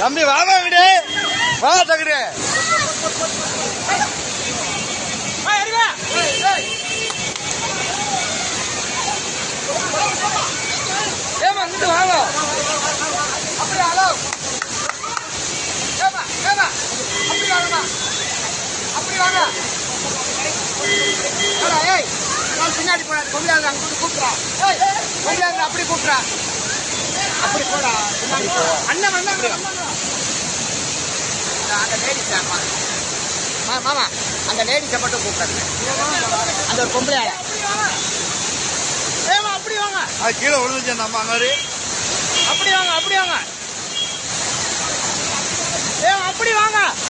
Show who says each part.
Speaker 1: வந்துரு
Speaker 2: ஏமா இங்கிட்டு வாங்க அப்படி ஹலோ ஏமா ஏமா அப்படி வாங்கம்மா அப்படி வாங்க. ஏய் பின்னாடி போனா கொம்பியாங்க அங்க கூட்டு கூப்பிட்றா. ஏய் அப்படி கூப்பிட்றா. அப்படி போடா. அண்ணன் வந்தாங்க அந்த லேடிஸ் மாமா மாமா அந்த லேடிஸை மட்டும் கூப்பிடுறேன் அந்த ஒரு பொம்பளை ஏமா அப்படி வாங்க.
Speaker 1: அது கீழே விழுந்துச்சு மாதிரி
Speaker 2: அப்படி வாங்க அப்படி வாங்க. ஏ அப்படி வாங்க.